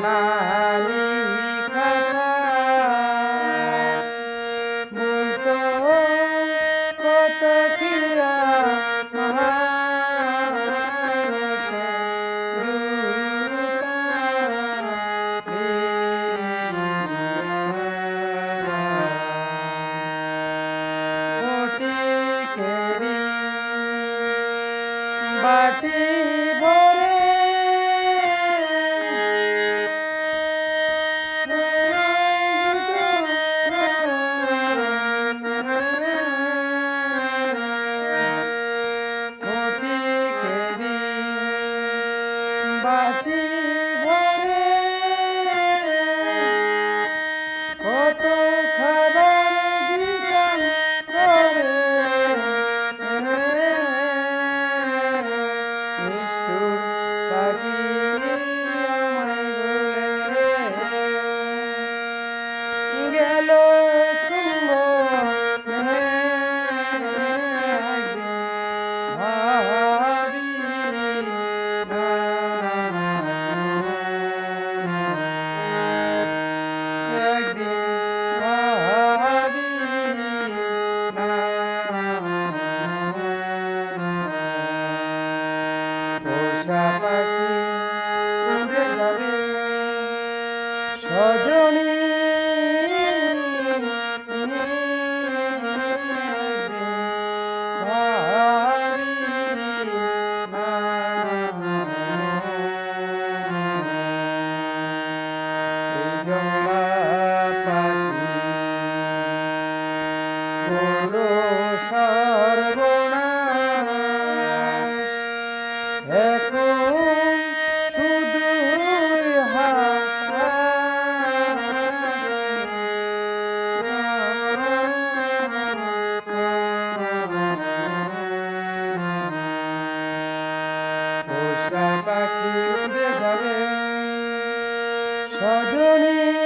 না Shabbat বড় সর্বনাশ এখন সুদূর পোষা পাখি উড়ে যাবে। সজনী